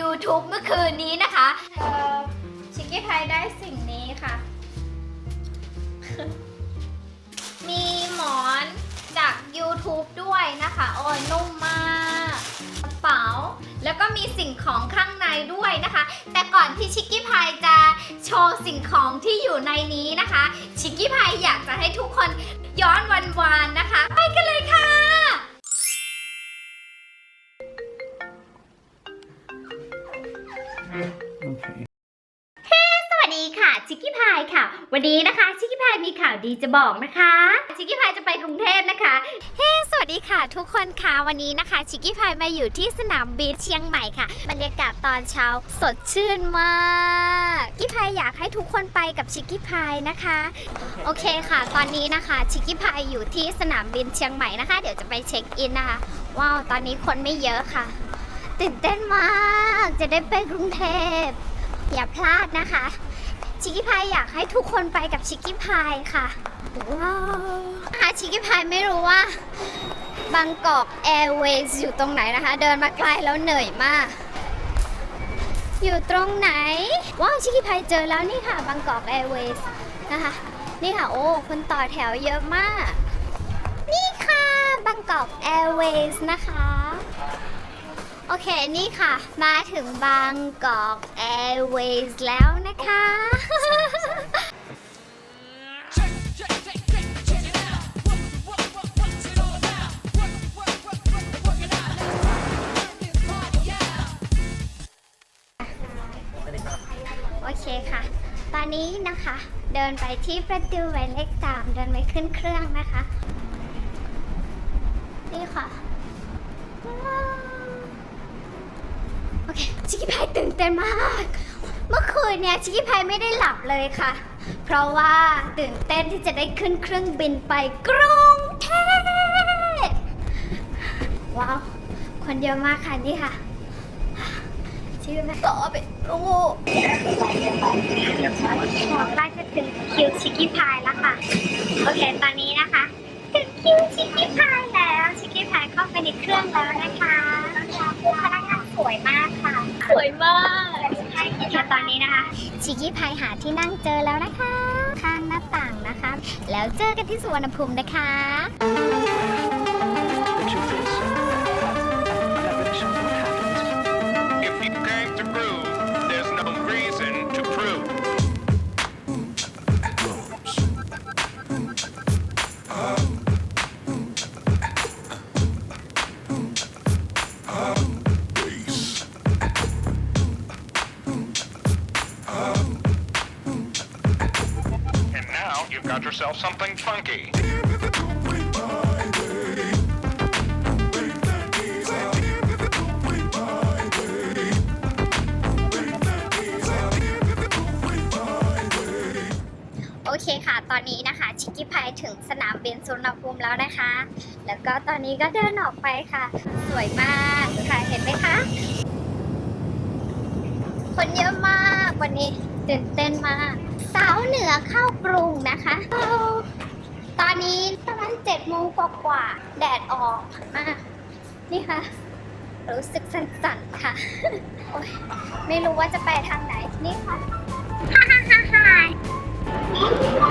YouTube เมื่อคืนนี้นะคะ เอ่อชิคกี้พายได้สิ่งนี้ค่ะ มีหมอนจาก YouTube ด้วยนะคะ โอ้ยนุ่มมากกระเป๋า แล้วก็มีสิ่งของข้างในด้วยนะคะ แต่ก่อนที่ชิคกี้พายจะโชว์สิ่งของที่อยู่ในนี้นะคะ ชิคกี้พายอยากจะให้ทุกคนย้อนวันวานนะคะ ไปกัน ชิคกี้พายค่ะ วันนี้นะคะ ชิคกี้พายมีข่าวดีจะบอกนะคะ ชิคกี้พายจะไปกรุงเทพนะคะ เฮ้ สวัสดีค่ะ ทุกคนค่ะ วันนี้นะคะ ชิคกี้พายมาอยู่ที่สนามบินเชียงใหม่ค่ะ บรรยากาศตอนเช้าสดชื่นมากชิคกี้พายอยากให้ทุกคนไปกับชิคกี้พายนะคะ โอเคค่ะ ตอนนี้นะคะ ชิคกี้พายอยู่ที่สนามบินเชียงใหม่นะคะ เดี๋ยวจะไปเช็คอินนะคะ ว้าว ตอนนี้คนไม่เยอะค่ะ ตื่นเต้นมาก จะได้ไปกรุงเทพอย่าพลาดนะคะ ชิคกี้พายอยากให้ทุกคนไปกับชิคกี้พายค่ะว้าวค่ะชิคกี้พายไม่รู้ว่าบางกอกแอร์เวย์อยู่ตรงไหนนะคะ เดินมาไกลแล้วเหนื่อยมาก อยู่ตรงไหน ว้าวชิคกี้พายเจอแล้วนี่ค่ะบางกอกแอร์เวย์นะคะ นี่ค่ะ โอ้คนต่อแถวเยอะมาก นี่ค่ะบางกอกแอร์เวย์นะคะ โอเคนี่ค่ะ มาถึงบางกอกแอร์เวย์สแล้วนะคะ โอเคค่ะ ตอนนี้นะคะ เดินไปที่ประตูหมายเลขสามเดินไปขึ้นเครื่องนะคะ นี่ค่ะ โอเค ชิคกี้พายตื่นเต้นมาก เมื่อคืนเนี่ยชิคกี้พายไม่ได้หลับเลยค่ะ เพราะว่าตื่นเต้นที่จะได้ขึ้นเครื่องบินไปกรุงเทพว้าว คนเยอะมากค่ะนี่ค่ะชิคกี้พายต่อไปโอ้โหใกล้จะถึงคิวชิคกี้พายแล้วค่ะ โอเค ตอนนี้นะคะ ถึงคิวชิคกี้พายแล้ว ชิคกี้พายเข้าไปในเครื่องแล้วนะคะ สวยมากค่ะ สวยมากค่ะตอนนี้นะคะ ชิคกี้พายหาที่นั่งเจอแล้วนะคะ ข้างหน้าต่างนะคะ แล้วเจอกันที่สุวรรณภูมินะคะ yourself something funky. โอเคค่ะ ตอนนี้นะคะ ชิคกี้พายถึงสนามบินสุวรรณภูมิแล้วนะคะ แล้วก็ตอนนี้ก็เดินออกไปค่ะ สวยมากค่ะเห็นไหมคะ คนเยอะมากวันนี้ตื่นเต้นมาก สาวเหนือเข้า ตอนนี้ประมาณเจ็ดโมงกว่าๆแดดออกมากนี่ค่ะ รู้สึกสั่นๆค่ะ โอ้ยไม่รู้ว่าจะไปทางไหน นี่ค่ะฮ่าฮ่าฮ่าฮ่า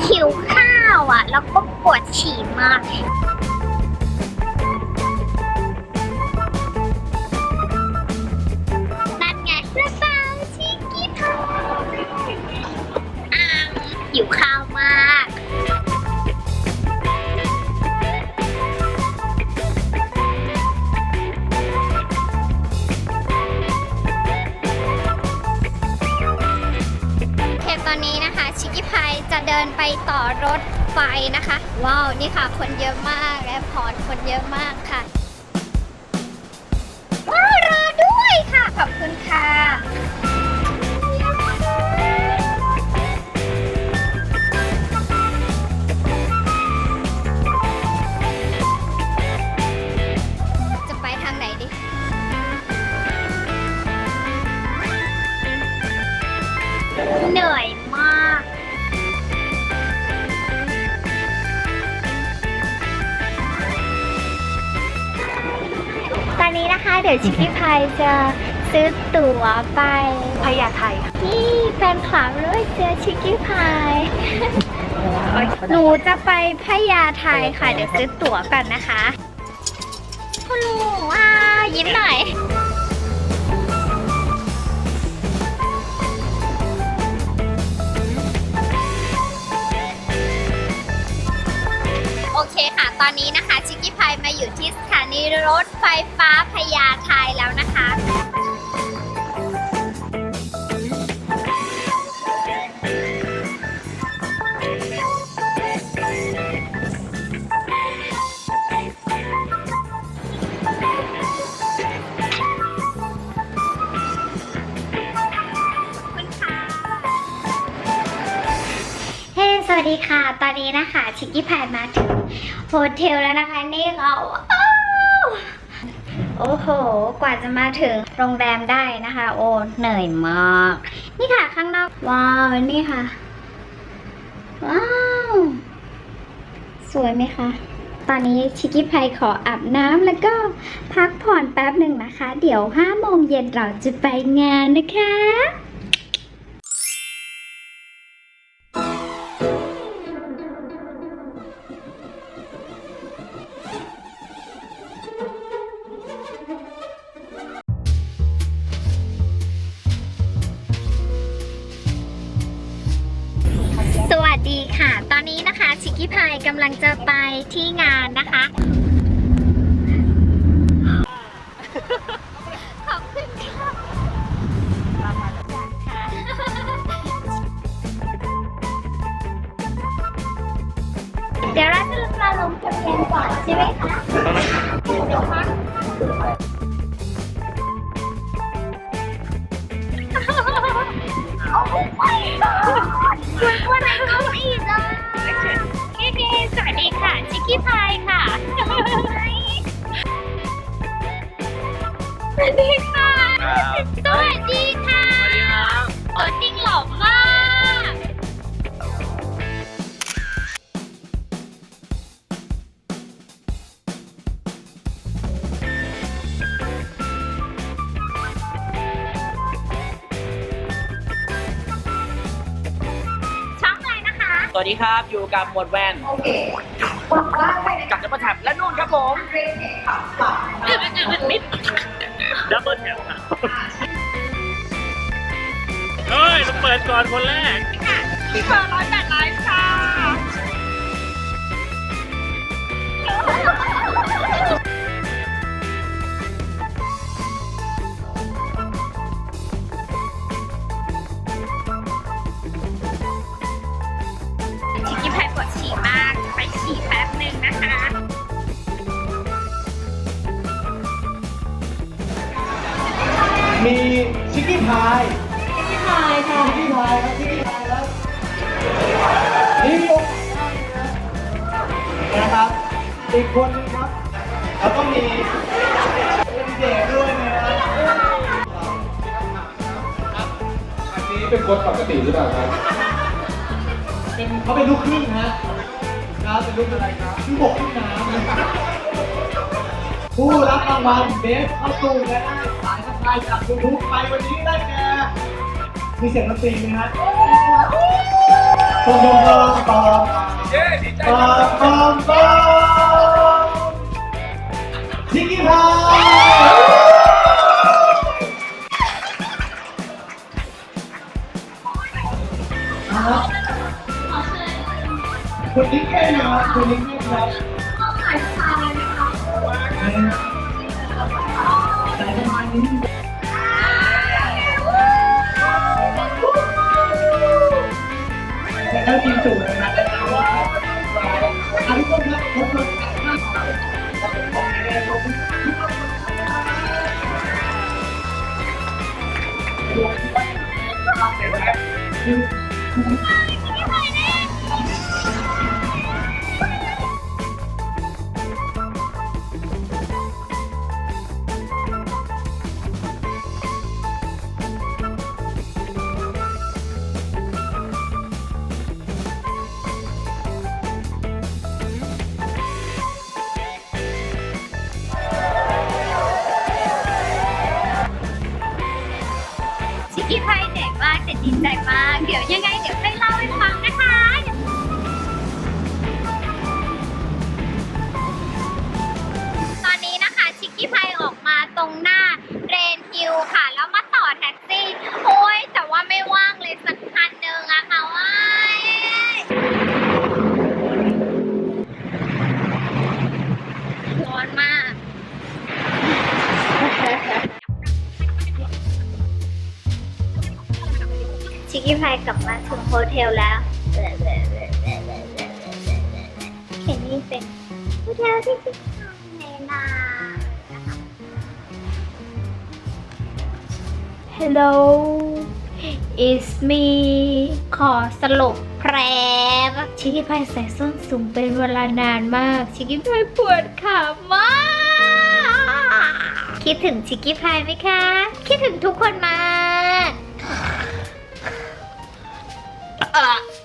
หิวข้าวอะ แล้วก็ปวดฉี่มาก ตอนนี้นะคะชิคกี้พายจะเดินไปต่อรถไฟนะคะ ว้าว นี่ค่ะ คนเยอะมากแอร์พอร์ตคนเยอะมากค่ะว้าวรอด้วยค่ะ ขอบคุณค่ะ เดี๋ยวชิคกี้พายจะซื้อตั๋วไปพญาไทนี่แฟนคลับด้วยเจอชิคกี้พาย หนูจะไปพญาไทค่ะ เดี๋ยวซื้อตั๋วกันนะคะคุณลุงอ่ายิ้มหน่อย เคค่ะ ตอนนี้นะคะ ชิคกี้พายมาอยู่ที่สถานีรถไฟฟ้าพญาไทแล้วนะคะ วัสดีค่ะ ตอนนี้นะคะ ชิคกี้พายมาถึงโฮเทลแล้วนะคะ นี่เราโอ้โห กว่าจะมาถึงโรงแรมได้นะคะ โอ้เหนื่อยมาก นี่ค่ะข้างนอก ว้าว นี่ค่ะ ว้าว สวยไหมคะ ตอนนี้ชิคกี้พายขออาบน้ำแล้วก็พักผ่อนแป๊บหนึ่งนะคะ เดี๋ยว5โมงเย็นเราจะไปงานนะคะ อนนี้นะคะชิคกี้พายกำลังจะไปที่งานนะคะ ขอบคุณค่ะเดี๋ยวเราจะมาลงทะเบียนก่อนใช่ไหมคะสวยกว่าในกล้องอีกอะ กี้พายค่ะสวัสดีค่ะสวัสดีค่ะโอ้จริงหล่อมากช่องอะไรนะคะสวัสดีครับ อยู่กับหมวดแวน กับจักรพรรดิและนุ่นครับผมดับเบิลแถวค่ะเฮ้ยต้องเปิดก่อนคนแรกพี่เฟิร์นร้อยแปดร้อยค่ะ กี้พายชิคกี้พายค่ะชิคกี้พายครับชิคกี้พายแล้วนี่มีโอกาสได้นะนะครับอีกคนนึงครับแล้วก็มีเป็นเด็กด้วยนะฮะอันนี้เป็นคนปกติหรือเปล่าครับ เป็นเขาเป็นลูกครึ่งฮะครับเป็นลูกอะไรครับลูกบกลูกน้ำนะครับผู้รับรางวัลเบสเข้าสู่และได้สายทักทายจากยูทูบไปวันนี้ได้แก่มีเสียงดนตรีไหมฮะปองปองปองตองเย้ดีใจตองปองปองทิกกี้พาย ทีมสูงนะครับทุกคนครับทุกคนครับ ก็กี้พายกลับมาถึงโฮเทลแล้วเคนนี่เป็นโฮเทลที่ชิคในนา Hello it's me ขอสรุปแพรบชิคกี้พายใส่ส้นสูงเป็นเวลานานมาก ชิคกี้พายปวดขามาก คิดถึงชิคกี้พายไหมคะ คิดถึงทุกคนไหม 啊